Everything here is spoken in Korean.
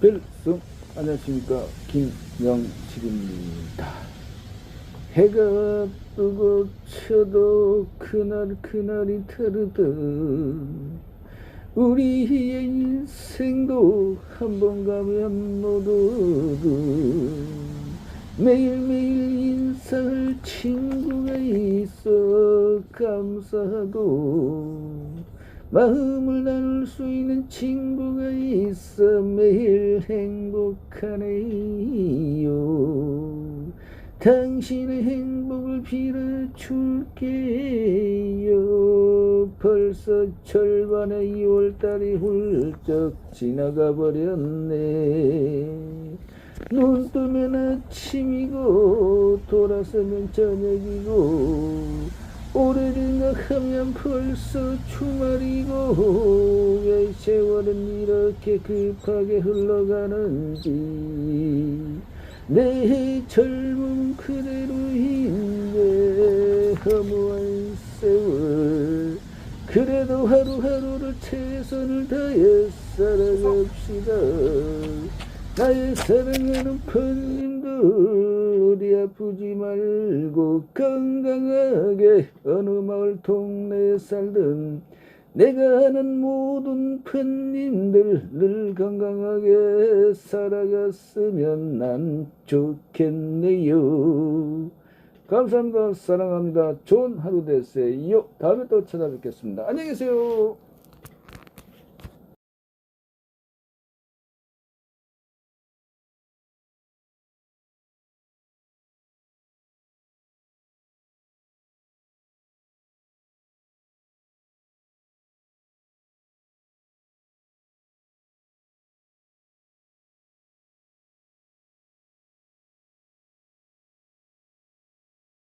별성 안녕하십니까 김영식입니다. 해가 뜨고 쳐도 그날 그날이 다르다. 우리의 인생도 한 번 가면 모두 매일매일 인사할 친구가 있어 감사하고 마음을 나눌 수 있는 친구가 있어 행복하네요. 당신의 행복을 빌어줄게요. 벌써 절반의 2월달이 훌쩍 지나가 버렸네. 눈 뜨면 아침이고 돌아서면 저녁이고 오래된가 하면 벌써 주말이고 왜 세월은 이렇게 급하게 흘러가는지. 내 젊음 그대로인데 허무한 세월. 그래도 하루하루를 최선을 다해 살아갑시다. 나의 사랑하는 어디 아프지 말고 건강하게 어느 마을 동네에 살든 내가 아는 모든 펀님들 늘 건강하게 살아갔으면 난 좋겠네요. 감사합니다. 사랑합니다. 좋은 하루 되세요. 다음에 또 찾아뵙겠습니다. 안녕히 계세요.